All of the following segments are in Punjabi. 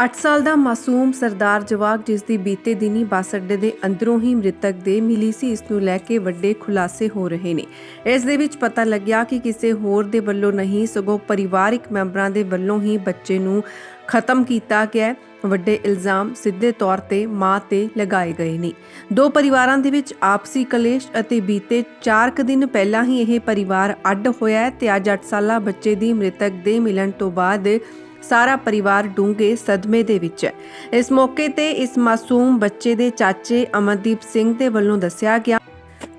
8 ਸਾਲ ਦਾ ਮਾਸੂਮ ਸਰਦਾਰ ਜਵਾਕ ਜਿਸ ਦੀ ਬੀਤੇ ਦਿਨੀ ਬੱਸ ਅੱਡੇ ਦੇ ਅੰਦਰੋਂ ਹੀ ਮ੍ਰਿਤਕ ਦੇ ਮਿਲੀ ਸੀ, ਇਸ ਨੂੰ ਲੈ ਕੇ ਵੱਡੇ ਖੁਲਾਸੇ ਹੋ ਰਹੇ ਨੇ। ਇਸ ਦੇ ਵਿੱਚ ਪਤਾ ਲੱਗਿਆ ਕਿ ਕਿਸੇ ਹੋਰ ਦੇ ਵੱਲੋਂ ਨਹੀਂ, ਸਗੋਂ ਪਰਿਵਾਰਿਕ ਮੈਂਬਰਾਂ ਦੇ ਵੱਲੋਂ ਹੀ ਬੱਚੇ ਨੂੰ ਖਤਮ ਕੀਤਾ ਗਿਆ ਵੱਡੇ ਇਲਜ਼ਾਮ ਸਿੱਧੇ ਤੌਰ ਤੇ ਮਾਂ ਤੇ ਲਗਾਏ ਗਏ ਨੇ। ਦੋ ਪਰਿਵਾਰਾਂ ਦੇ ਵਿੱਚ ਆਪਸੀ ਕਲੇਸ਼ ਅਤੇ ਬੀਤੇ 4 ਕੁ ਦਿਨ ਪਹਿਲਾਂ ਹੀ ਇਹ ਪਰਿਵਾਰ ਅੱਡ ਹੋਇਆ ਹੈ ਤੇ ਅੱਜ 8 ਸਾਲਾ ਬੱਚੇ ਦੀ ਮ੍ਰਿਤਕ ਦੇ ਮਿਲਣ ਤੋਂ ਬਾਅਦ ਸਾਰਾ ਪਰਿਵਾਰ ਡੂੰਘੇ ਸਦਮੇ ਦੇ ਵਿੱਚ ਹੈ। ਇਸ ਮੌਕੇ ਤੇ ਇਸ ਮਾਸੂਮ ਬੱਚੇ ਦੇ ਚਾਚੇ ਅਮਨਦੀਪ ਸਿੰਘ ਦੇ ਵੱਲੋਂ ਦੱਸਿਆ ਗਿਆ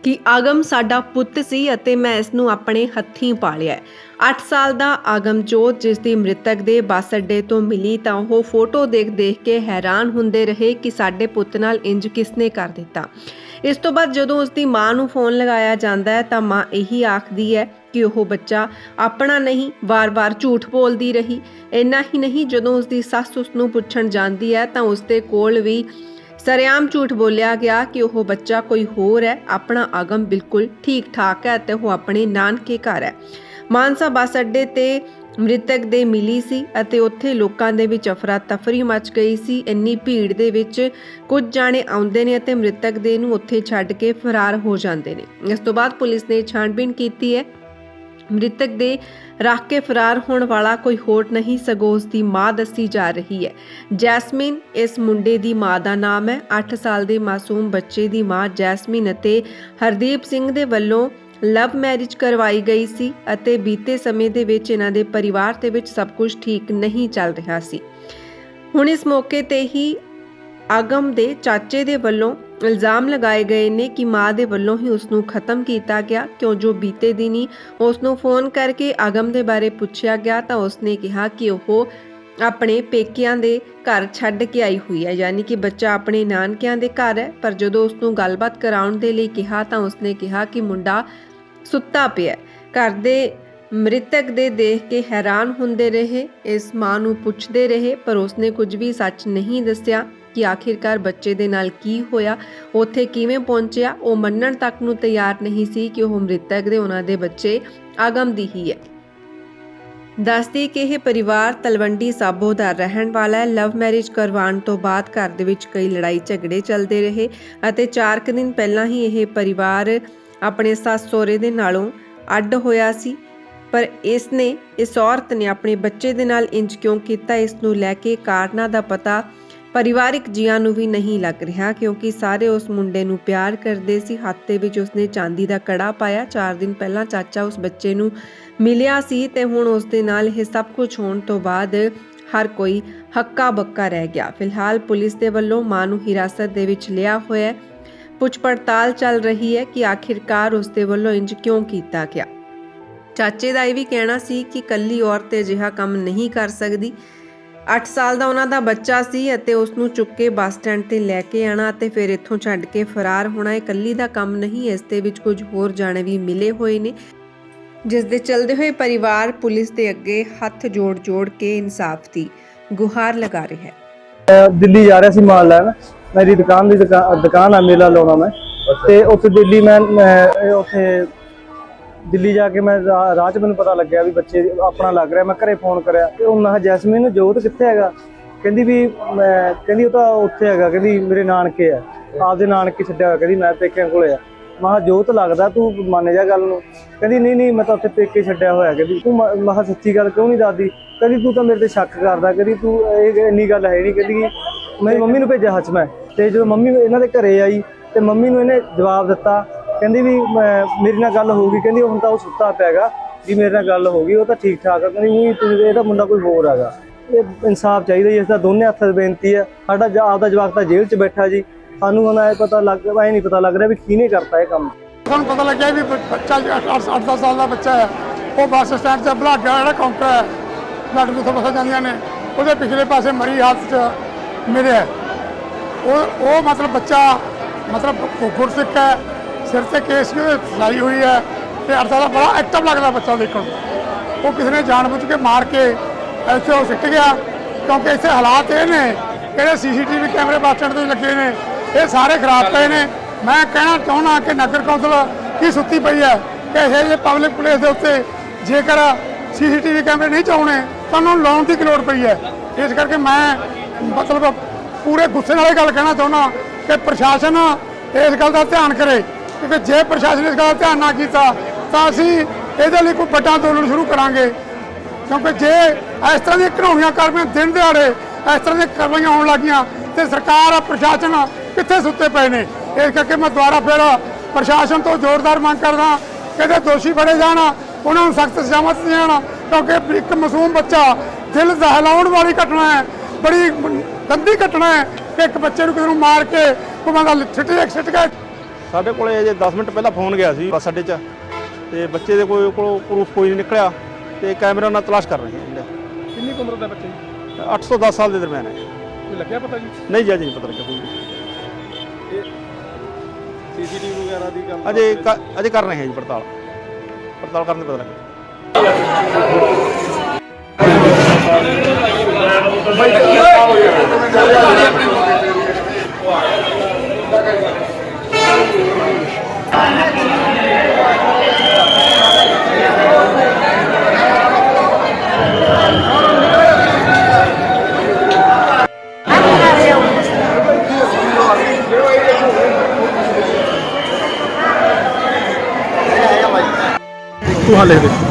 ਕਿ ਆਗਮ ਸਾਡਾ ਪੁੱਤ ਸੀ ਅਤੇ ਮੈਂ ਇਸ ਨੂੰ ਆਪਣੇ ਹੱਥੀਂ ਪਾਲਿਆ ਹੈ। 8 ਸਾਲ ਦਾ ਆਗਮਜੋਤ ਜਿਸ ਦੀ ਮ੍ਰਿਤਕ ਦੇ ਬੱਸ ਅੱਡੇ ਤੋਂ ਮਿਲੀ ਤਾਂ ਉਹ ਫੋਟੋ ਦੇਖ-ਦੇਖ ਕੇ ਹੈਰਾਨ ਹੁੰਦੇ ਰਹੇ ਕਿ ਸਾਡੇ ਪੁੱਤ ਨਾਲ ਇੰਜ ਕਿਸਨੇ ਕਰ ਦਿੱਤਾ। ਇਸ ਤੋਂ ਬਾਅਦ ਜਦੋਂ ਉਸ ਦੀ ਮਾਂ ਨੂੰ ਫੋਨ ਲਗਾਇਆ ਜਾਂਦਾ ਹੈ, ਤਾਂ ਮਾਂ ਇਹੀ ਆਖਦੀ ਹੈ ਕਿ ਉਹ ਬੱਚਾ ਆਪਣਾ ਨਹੀਂ, ਵਾਰ-ਵਾਰ ਝੂਠ ਬੋਲਦੀ ਰਹੀ। ਇੰਨਾ ਹੀ ਨਹੀਂ, ਜਦੋਂ ਉਸ ਦੀ ਸੱਸ ਉਸ ਨੂੰ ਪੁੱਛਣ ਜਾਂਦੀ ਹੈ, ਤਾਂ ਉਸ ਦੇ ਕੋਲ ਵੀ ਸਰਿਆਮ ਝੂਠ ਬੋਲਿਆ ਗਿਆ ਕਿ ਉਹ ਬੱਚਾ ਕੋਈ ਹੋਰ ਹੈ, ਆਪਣਾ ਆਗਮ ਬਿਲਕੁਲ ਠੀਕ ਠਾਕ ਹੈ ਤੇ ਉਹ ਆਪਣੇ ਨਾਨਕੇ ਘਰ ਹੈ। ਮਾਨਸਾ ਬੱਸ ਅੱਡੇ ਤੇ ਮ੍ਰਿਤਕ ਦੇ ਮਿਲੀ ਸੀ ਅਤੇ ਉੱਥੇ ਲੋਕਾਂ ਦੇ ਵਿੱਚ ਅਫਰਾ ਤਫਰੀ ਮਚ ਗਈ ਸੀ। ਇੰਨੀ ਭੀੜ ਦੇ ਵਿੱਚ ਕੁਝ ਜਾਣੇ ਆਉਂਦੇ ਨੇ ਅਤੇ ਮ੍ਰਿਤਕ ਦੇ ਨੂੰ ਉੱਥੇ ਛੱਡ ਕੇ ਫਰਾਰ ਹੋ ਜਾਂਦੇ ਨੇ। ਇਸ ਤੋਂ ਬਾਅਦ ਪੁਲਿਸ ਨੇ ਛਾਣਬੀਣ ਕੀਤੀ ਹੈ। ਮ੍ਰਿਤਕ ਦੇ ਰੱਖ ਕੇ ਫਰਾਰ ਹੋਣ ਵਾਲਾ ਕੋਈ ਹੋਰ ਨਹੀਂ, ਸਗੋਂ ਉਸ ਦੀ ਮਾਂ ਦੱਸੀ ਜਾ ਰਹੀ ਹੈ। ਜੈਸਮੀਨ, ਇਸ ਮੁੰਡੇ ਦੀ ਮਾਂ ਦਾ ਨਾਮ ਹੈ। 8 ਸਾਲ ਦੇ ਮਾਸੂਮ ਬੱਚੇ ਦੀ ਮਾਂ ਜੈਸਮੀਨ ਅਤੇ ਹਰਦੀਪ ਸਿੰਘ ਦੇ ਵੱਲੋਂ ਲਵ ਮੈਰਿਜ ਕਰਵਾਈ ਗਈ ਸੀ ਅਤੇ ਬੀਤੇ ਸਮੇਂ ਦੇ ਵਿੱਚ ਇਹਨਾਂ ਦੇ ਪਰਿਵਾਰ ਦੇ ਵਿੱਚ ਸਭ ਕੁਝ ਠੀਕ ਨਹੀਂ ਚੱਲ ਰਿਹਾ ਸੀ। ਹੁਣ ਇਸ ਮੌਕੇ ਤੇ ਹੀ ਆਗਮ ਦੇ ਚਾਚੇ ਦੇ ਵੱਲੋਂ ਇਲਜ਼ਾਮ ਲਗਾਏ ਗਏ ਨੇ ਕਿ ਮਾਂ ਦੇ ਵੱਲੋਂ ਹੀ ਉਸ ਨੂੰ ਖਤਮ ਕੀਤਾ ਗਿਆ। ਕਿਉਂ ਜੋ ਬੀਤੇ ਦਿਨੀ ਉਸ ਨੂੰ ਫੋਨ ਕਰਕੇ ਆਗਮ ਦੇ ਬਾਰੇ ਪੁੱਛਿਆ ਗਿਆ ਤਾਂ ਉਸ ਨੇ ਕਿਹਾ ਕਿ ਉਹ ਆਪਣੇ ਪੇਕਿਆਂ ਦੇ ਘਰ ਛੱਡ ਕੇ ਆਈ ਹੋਈ ਹੈ, ਯਾਨੀ ਕਿ ਬੱਚਾ ਆਪਣੇ ਨਾਨਕਿਆਂ ਦੇ ਘਰ ਹੈ। ਪਰ ਜਦੋਂ ਉਸ ਨੂੰ ਗੱਲਬਾਤ ਕਰਾਉਣ ਦੇ ਲਈ ਕਿਹਾ ਤਾਂ ਉਸ ਨੇ ਕਿਹਾ ਕਿ ਮੁੰਡਾ ਸੁੱਤਾ ਪਿਆ। ਘਰ ਦੇ ਮ੍ਰਿਤਕ ਦੇ ਦੇਖ ਕੇ ਹੈਰਾਨ ਹੁੰਦੇ ਰਹੇ। ਇਸ ਮਾਂ ਨੂੰ ਪੁੱਛਦੇ ਰਹੇ, ਪਰ ਉਸਨੇ ਕੁਝ ਵੀ ਸੱਚ ਨਹੀਂ ਦੱਸਿਆ ਕਿ ਆਖਿਰਕਾਰ ਬੱਚੇ ਦੇ ਨਾਲ ਕੀ ਹੋਇਆ, ਉੱਥੇ ਕਿਵੇਂ ਪਹੁੰਚਿਆ। ਉਹ ਮੰਨਣ ਤੱਕ ਨੂੰ ਤਿਆਰ ਨਹੀਂ ਸੀ ਕਿ ਉਹ ਮ੍ਰਿਤਕ ਦੇ ਉਹਨਾਂ ਦੇ ਬੱਚੇ ਆਗਮ ਦੀ ਹੀ ਹੈ। ਦੱਸਦੀ ਕਿ ਇਹ ਪਰਿਵਾਰ ਤਲਵੰਡੀ ਸਾਬੋ ਦਾ ਰਹਿਣ ਵਾਲਾ ਹੈ। ਲਵ ਮੈਰਿਜ ਕਰਵਾਉਣ ਤੋਂ ਬਾਅਦ ਘਰ ਦੇ ਵਿੱਚ ਕਈ ਲੜਾਈ ਝਗੜੇ ਚੱਲਦੇ ਰਹੇ ਅਤੇ 4 ਕੁ ਦਿਨ ਪਹਿਲਾਂ ਹੀ ਇਹ ਪਰਿਵਾਰ ਆਪਣੇ ਸੱਸ ਸਹੁਰੇ ਦੇ ਨਾਲੋਂ ਅੱਡ ਹੋਇਆ ਸੀ। ਪਰ ਇਸ ਨੇ, ਇਸ ਔਰਤ ਨੇ ਆਪਣੇ ਬੱਚੇ ਦੇ ਨਾਲ ਇੰਜ ਕਿਉਂ ਕੀਤਾ, ਇਸ ਨੂੰ ਲੈ ਕੇ ਕਾਰਨਾਂ ਦਾ ਪਤਾ ਪਰਿਵਾਰਿਕ ਜੀਆਂ ਨੂੰ ਵੀ ਨਹੀਂ ਲੱਗ ਰਿਹਾ, ਕਿਉਂਕਿ ਸਾਰੇ ਉਸ ਮੁੰਡੇ ਨੂੰ ਪਿਆਰ ਕਰਦੇ ਸੀ। ਹੱਥ ਦੇ ਵਿੱਚ ਉਸਨੇ ਚਾਂਦੀ ਦਾ ਕੜਾ ਪਾਇਆ। 4 ਦਿਨ ਪਹਿਲਾਂ ਚਾਚਾ ਉਸ ਬੱਚੇ ਨੂੰ ਮਿਲਿਆ ਸੀ ਤੇ ਹੁਣ ਉਸ ਦੇ ਨਾਲ ਇਹ ਸਭ ਕੁਝ ਹੋਣ ਤੋਂ ਬਾਅਦ ਹਰ ਕੋਈ ਹੱਕਾ ਬੱਕਾ ਰਹਿ ਗਿਆ। ਫਿਲਹਾਲ ਪੁਲਿਸ ਦੇ ਵੱਲੋਂ ਮਾਂ ਨੂੰ ਹਿਰਾਸਤ ਦੇ ਵਿੱਚ ਲਿਆ ਹੋਇਆ ਪੁੱਛ ਪੜਤਾਲ ਚੱਲ ਰਹੀ ਹੈ ਕਿ ਆਖਿਰਕਾਰ ਉਸ ਦੇ ਵੱਲੋਂ ਇੰਜ ਕਿਉਂ ਕੀਤਾ ਗਿਆ। ਚਾਚੇ ਦਾ ਇਹ ਵੀ ਕਹਿਣਾ ਸੀ ਕਿ ਕੱਲੀ ਔਰਤ ਅਜਿਹਾ ਕੰਮ ਨਹੀਂ ਕਰ ਸਕਦੀ। 8 ਸਾਲ ਦਾ ਉਹਨਾਂ ਦਾ ਬੱਚਾ ਸੀ ਅਤੇ ਉਸ ਨੂੰ ਚੁੱਕ ਕੇ ਬੱਸ ਸਟੈਂਡ ਤੇ ਲੈ ਕੇ ਆਣਾ ਅਤੇ ਫਿਰ ਇੱਥੋਂ ਛੱਡ ਕੇ ਫਰਾਰ ਹੋਣਾ, ਇਹ ਕੱਲੀ ਦਾ ਕੰਮ ਨਹੀਂ, ਇਸ ਦੇ ਵਿੱਚ ਕੁਝ ਹੋਰ ਜਾਣੇ ਵੀ ਮਿਲੇ ਹੋਏ ਨੇ। ਜਿਸ ਦੇ ਚਲਦੇ ਹੋਏ ਪਰਿਵਾਰ ਪੁਲਿਸ ਦੇ ਅੱਗੇ ਹੱਥ ਜੋੜ-ਜੋੜ ਕੇ ਇਨਸਾਫ ਦੀ ਗੁਹਾਰ ਲਗਾ ਰਿਹਾ ਹੈ। ਦਿੱਲੀ ਜਾ ਰਿਹਾ ਸੀ ਮਾਲ ਲੈਣ। ਮੇਰੀ ਦੁਕਾਨ ਦੀ ਦੁਕਾ- ਦੁਕਾਨ ਆ ਮੇਲਾ ਲਾਉਣਾ ਮੈਂ। ਤੇ ਉੱਥੇ ਦਿੱਲੀ ਮੈਂ ਉੱਥੇ ਦਿੱਲੀ ਜਾ ਕੇ ਮੈਂ ਰਾਹ 'ਚ ਮੈਨੂੰ ਪਤਾ ਲੱਗਿਆ ਵੀ ਬੱਚੇ ਆਪਣਾ ਲੱਗ ਰਿਹਾ ਮੈਂ ਘਰੇ ਫੋਨ ਕਰਿਆ। ਤੇ ਉਹ ਮੈਂ ਕਿਹਾ ਜੈਸਮੀਨ ਜੋਤ ਕਿੱਥੇ ਹੈਗਾ? ਕਹਿੰਦੀ ਵੀ ਮੈਂ ਕਹਿੰਦੀ ਉਹ ਤਾਂ ਉੱਥੇ ਹੈਗਾ ਕਹਿੰਦੀ ਮੇਰੇ ਨਾਨਕੇ ਆ। ਆਪਦੇ ਨਾਨਕੇ ਛੱਡਿਆ ਹੋਇਆ ਕਹਿੰਦੀ ਮੈਂ ਪੇਕਿਆਂ ਕੋਲੇ ਆ। ਮੈਂ ਕਿਹਾ ਜੋਤ ਲੱਗਦਾ ਤੂੰ ਮੰਨ ਜਾ ਗੱਲ ਨੂੰ? ਕਹਿੰਦੀ ਨਹੀਂ ਨਹੀਂ ਮੈਂ ਤਾਂ ਉੱਥੇ ਪੇਕੇ ਛੱਡਿਆ ਹੋਇਆ ਕਹਿੰਦੀ। ਤੂੰ ਮ- ਮੈਂ ਕਿਹਾ ਸੱਚੀ ਗੱਲ ਕਿਉਂ ਨਹੀਂ ਦੱਸਦੀ? ਕਹਿੰਦੀ ਤੂੰ ਤਾਂ ਮੇਰੇ ਤੇ ਸ਼ੱਕ ਕਰਦਾ ਕਹਿੰਦੀ ਤੂੰ ਇਹ ਇੰਨੀ ਗੱਲ ਹੈ ਨਹੀਂ ਕਹਿੰਦੀ ਮੇਰੀ ਮੰਮੀ ਨੂੰ ਭੇਜਿਆ ਹੱਥ ਮੈਂ। ਤੇ ਜਦੋਂ ਮੰਮੀ ਇਹਨਾਂ ਦੇ ਘਰੇ ਆਈ ਤੇ ਮੰਮੀ ਨੂੰ ਇਹਨੇ ਜਵਾਬ ਦਿੱਤਾ, ਕਹਿੰਦੀ ਵੀ, ਮੈਂ- ਮੇਰੀ ਨਾਲ ਗੱਲ ਹੋ ਗਈ, ਕਹਿੰਦੀ ਹੁਣ ਤਾਂ ਉਹ ਸੁੱਤਾ ਪਿਆਗਾ ਵੀ ਮੇਰੇ ਨਾਲ ਗੱਲ ਹੋ ਗਈ, ਉਹ ਤਾਂ ਠੀਕ ਠਾਕ ਆ, ਕਹਿੰਦੀ ਉਹ ਤੁਸੀਂ ਇਹਦਾ ਮੁੰਡਾ ਕੋਈ ਹੋਰ ਹੈਗਾ। ਇਹ ਇਨਸਾਫ ਚਾਹੀਦਾ ਜੀ ਇਸ ਦਾ ਦੋਨੇ ਹੱਥਾਂ 'ਚ ਬੇਨਤੀ ਹੈ, ਸਾਡਾ ਆਪਦਾ ਜਵਾਕ ਤਾਂ ਜੇਲ੍ਹ 'ਚ ਬੈਠਾ ਜੀ, ਸਾਨੂੰ ਹੁਣ ਇਹ ਪਤਾ ਲੱਗ, ਐ ਨਹੀਂ ਪਤਾ ਲੱਗ ਰਿਹਾ ਵੀ ਕਿਹਨੇ ਕਰਤਾ ਇਹ ਕੰਮ। ਸਾਨੂੰ ਪਤਾ ਲੱਗਿਆ ਵੀ ਬੱਚਾ 8-10 ਸਾਲ ਦਾ ਬੱਚਾ ਹੈ, ਉਹ ਬੱਸ ਸਟੈਂਡ 'ਤੇ ਬਲਾਡਾ ਜਿਹੜਾ ਕਾਊਂਟਰ ਹੈ ਬਲਾਡ ਤੋਂ ਬੱਸਾਂ ਜਾਂਦੀਆਂ ਨੇ, ਉਹਦੇ ਪਿਛਲੇ ਪਾਸੇ ਮਰੀ ਹਾਲਤ 'ਚ ਮਿਲਿਆ। ਉਹ ਉਹ ਮਤਲਬ ਬੱਚਾ ਮਤਲਬ ਗੁ- ਗੁਰਸਿੱਖ ਹੈ, ਸਿਰ ਤੇ ਕੇਸ ਵੀ ਉਹਦੇ ਲਾਈ ਹੋਈ ਹੈ ਤੇ ਅਰਥਾਂ ਦਾ ਬੜਾ ਐਕਟਿਵ ਲੱਗਦਾ ਬੱਚਾ ਦੇਖਣ ਨੂੰ। ਉਹ ਕਿਸੇ ਨੇ ਜਾਣਬੁੱਝ ਕੇ ਮਾਰ ਕੇ ਇੱਥੇ ਉਹ ਸਿੱਟ ਗਿਆ ਕਿਉਂਕਿ ਇੱਥੇ ਹਾਲਾਤ ਇਹ ਨੇ ਕਿਹੜੇ ਸੀਸੀਟੀਵੀ ਕੈਮਰੇ ਬੱਸ ਸਟੈਂਡ ਤੇ ਲੱਗੇ ਨੇ, ਇਹ ਸਾਰੇ ਖਰਾਬ ਪਏ ਨੇ। ਮੈਂ ਕਹਿਣਾ ਚਾਹੁੰਦਾ ਕਿ ਨਗਰ ਕੌਂਸਲ ਕੀ ਸੁੱਤੀ ਪਈ ਹੈ ਕਿ ਇਹ ਜਿਹੇ ਪਬਲਿਕ ਪਲੇਸ ਦੇ ਉੱਤੇ ਜੇਕਰ ਸੀਸੀਟੀਵੀ ਕੈਮਰੇ ਨਹੀਂ ਚਾਉਣੇ ਤਾਂ ਉਹਨਾਂ ਨੂੰ ਲਾਉਣ ਦੀ ਕੀ ਲੋੜ ਪਈ ਹੈ। ਇਸ ਕਰਕੇ ਮੈਂ ਮਤਲਬ ਪੂਰੇ ਗੁੱਸੇ ਨਾਲ ਇਹ ਗੱਲ ਕਹਿਣਾ ਚਾਹੁੰਦਾ ਕਿ ਪ੍ਰਸ਼ਾਸਨ ਇਸ ਗੱਲ ਦਾ ਧਿਆਨ ਕਰੇ ਕਿਉਂਕਿ ਜੇ ਪ੍ਰਸ਼ਾਸਨ ਇਸ ਗੱਲ ਦਾ ਧਿਆਨ ਨਾ ਕੀਤਾ ਤਾਂ ਅਸੀਂ ਇਹਦੇ ਲਈ ਕੋਈ ਵੱਡਾ ਅੰਦੋਲਨ ਸ਼ੁਰੂ ਕਰਾਂਗੇ। ਕਿਉਂਕਿ ਜੇ ਇਸ ਤਰ੍ਹਾਂ ਦੀਆਂ ਘਿਨਾਉਣੀਆਂ ਕਾਰਵਾਈਆਂ ਦਿਨ ਦਿਹਾੜੇ ਇਸ ਤਰ੍ਹਾਂ ਦੀਆਂ ਕਾਰਵਾਈਆਂ ਹੋਣ ਲੱਗੀਆਂ ਤੇ ਸਰਕਾਰ ਪ੍ਰਸ਼ਾਸਨ ਕਿੱਥੇ ਸੁੱਤੇ ਪਏ ਨੇ। ਇਸ ਕਰਕੇ ਮੈਂ ਦੁਬਾਰਾ ਫਿਰ ਪ੍ਰਸ਼ਾਸਨ ਤੋਂ ਜ਼ੋਰਦਾਰ ਮੰਗ ਕਰਦਾ ਕਿ ਇਹਦੇ ਦੋਸ਼ੀ ਫੜੇ ਜਾਣ, ਉਹਨਾਂ ਨੂੰ ਸਖਤ ਸਜ਼ਾਵਾਂ ਦਿੱਤੀਆਂ ਜਾਣ, ਕਿਉਂਕਿ ਇੱਕ ਮਾਸੂਮ ਬੱਚਾ ਦਿਲ ਦਹਿਲਾਉਣ ਵਾਲੀ ਘਟਨਾ ਹੈ। ਬੜੀ ਗੰਦੀ ਘਟਨਾ ਹੈ ਕਿ ਇੱਕ ਬੱਚੇ ਨੂੰ ਕਿਸੇ ਨੂੰ ਮਾਰ ਕੇ ਉਹ ਬੰਦਾ ਛਿੱਟ ਛਿੱਟ ਕੇ ਸਾਡੇ ਕੋਲੇ ਅਜੇ 10 ਮਿੰਟ ਪਹਿਲਾਂ ਫੋਨ ਗਿਆ ਸੀ ਬੱਸ ਅੱਡੇ 'ਚ ਤੇ ਬੱਚੇ ਦੇ ਕੋਈ ਕੋਲ ਪ੍ਰੂਫ ਕੋਈ ਨਹੀਂ ਨਿਕਲਿਆ ਤੇ ਕੈਮਰਾ ਨਾਲ ਤਲਾਸ਼ ਕਰ ਰਹੇ ਹਾਂ ਕਿੰਨੀ ਉਮਰ ਦਾ ਬੱਚਾ ਜੀ? 8 ਤੋਂ 10 ਸਾਲ ਦੇ ਦਰਮਿਆਨ ਹੈ। ਕੋਈ ਲੱਗਿਆ ਪਤਾ ਜੀ? ਨਹੀਂ ਜੀ ਅਜੇ ਨਹੀਂ ਪਤਾ ਲੱਗਿਆ ਕੋਈ। ਸੀਸੀਟੀਵੀ ਵਗੈਰਾ ਦੀ ਗੱਲ ਅਜੇ ਅਜੇ ਕਰ ਰਹੇ ਹਾਂ ਜੀ ਪੜਤਾਲ। ਪੜਤਾਲ ਕਰਨ ਦੇ ਪਤਾ ਲੱਗਿਆ ਤੂੰ ਹਾਲੇ ਦੇ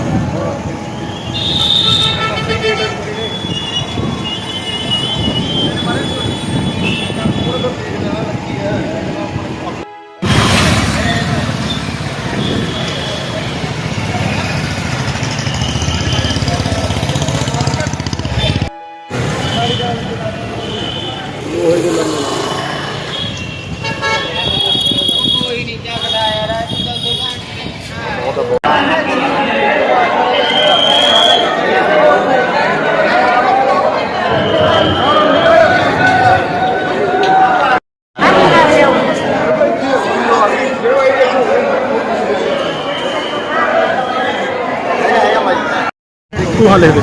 ਤੂੰ ਹਾਲੇ ਦੇ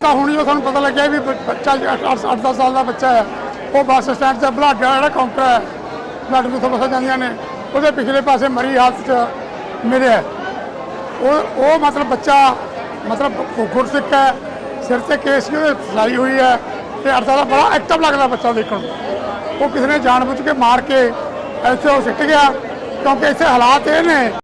ਤਾਂ ਹੁਣ ਜੋ ਤੁਹਾਨੂੰ ਪਤਾ ਲੱਗਿਆ ਵੀ ਬੱਚਾ 8-10 ਸਾਲ ਦਾ ਬੱਚਾ ਹੈ, ਉਹ ਬੱਸ ਸਟੈਂਡ 'ਤੇ ਬਲਾਡਾ ਜਿਹੜਾ ਕਾਊਂਟਰ ਹੈ ਬਲਾਡੇ ਤੋਂ ਬੱਸਾਂ ਜਾਂਦੀਆਂ ਨੇ, ਉਹਦੇ ਪਿਛਲੇ ਪਾਸੇ ਮਰੀ ਹਾਲਤ 'ਚ ਮਿਲਿਆ ਉਹ ਉਹ ਮਤਲਬ ਬੱਚਾ, ਮਤਲਬ ਗੁ- ਗੁਰਸਿੱਖ ਹੈ। ਸਿਰ ਤੇ ਕੇਸ ਵੀ ਉਹਦੇ ਫਲਾਈ ਹੋਈ ਹੈ। ਤੇ ਅਰਥਾ ਦਾ ਬੜਾ ਐਕਟਿਵ ਲੱਗਦਾ ਬੱਚਾ ਦੇਖਣ ਨੂੰ। ਉਹ ਕਿਸੇ ਨੇ ਜਾਣਬੁੱਝ ਕੇ ਮਾਰ ਕੇ ਇੱਥੇ ਉਹ ਸਿੱਟ ਗਿਆ। ਕਿਉਂਕਿ ਇੱਥੇ ਹਾਲਾਤ ਇਹ ਨੇ।